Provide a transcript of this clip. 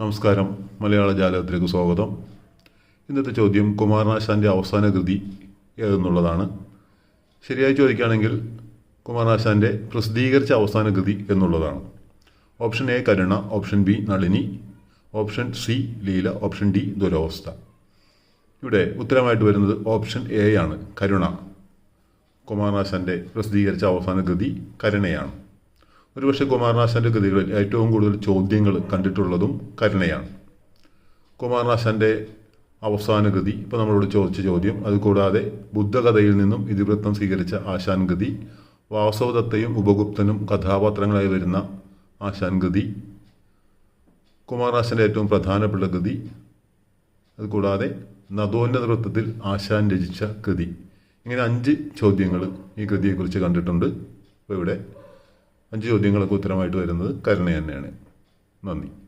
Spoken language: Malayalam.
നമസ്കാരം. മലയാള ജാലകത്തിലേക്ക് സ്വാഗതം. ഇന്നത്തെ ചോദ്യം കുമാരനാശാന്റെ അവസാന കൃതി ഏതെന്നുള്ളതാണ്. ശരിയായി ചോദിക്കുകയാണെങ്കിൽ കുമാരനാശാന്റെ പ്രസിദ്ധീകരിച്ച അവസാന കൃതി എന്നുള്ളതാണ്. Option A Karuna option B Nalini option C Leela option D Duravastha. ഇവിടെ ഉത്തരമായിട്ട് വരുന്നത് ഓപ്ഷൻ എ ആണ് കരുണ. കുമാരനാശാന്റെ പ്രസിദ്ധീകരിച്ച അവസാന കൃതി കരുണയാണ്. ഒരുപക്ഷെ കുമാരനാശാന്റെ കൃതികളിൽ ഏറ്റവും കൂടുതൽ ചോദ്യങ്ങൾ കണ്ടിട്ടുള്ളതും കരുണയാണ്. കുമാരനാശാന്റെ അവസാന ഗതി ഇപ്പോൾ നമ്മളോട് ചോദിച്ച ചോദ്യം അതുകൂടാതെ ബുദ്ധകഥയിൽ നിന്നും ഇതിവൃത്തം സ്വീകരിച്ച ആശാൻ ഗതി വാസവദത്തയും ഉപഗുപ്തനും കഥാപാത്രങ്ങളായി വരുന്ന ആശാൻ ഗതി കുമാരനാശന്റെ ഏറ്റവും പ്രധാനപ്പെട്ട ഗതി അതുകൂടാതെ നദോന്നത വൃത്തത്തിൽ ആശാൻ രചിച്ച കൃതി. ഇങ്ങനെ അഞ്ച് ചോദ്യങ്ങൾ ഈ കൃതിയെക്കുറിച്ച് കണ്ടിട്ടുണ്ട്. അപ്പോൾ ഇവിടെ അഞ്ച് ചോദ്യങ്ങൾക്ക് ഉത്തരമായിട്ട് വരുന്നത് കരുണ തന്നെയാണ്. നന്ദി.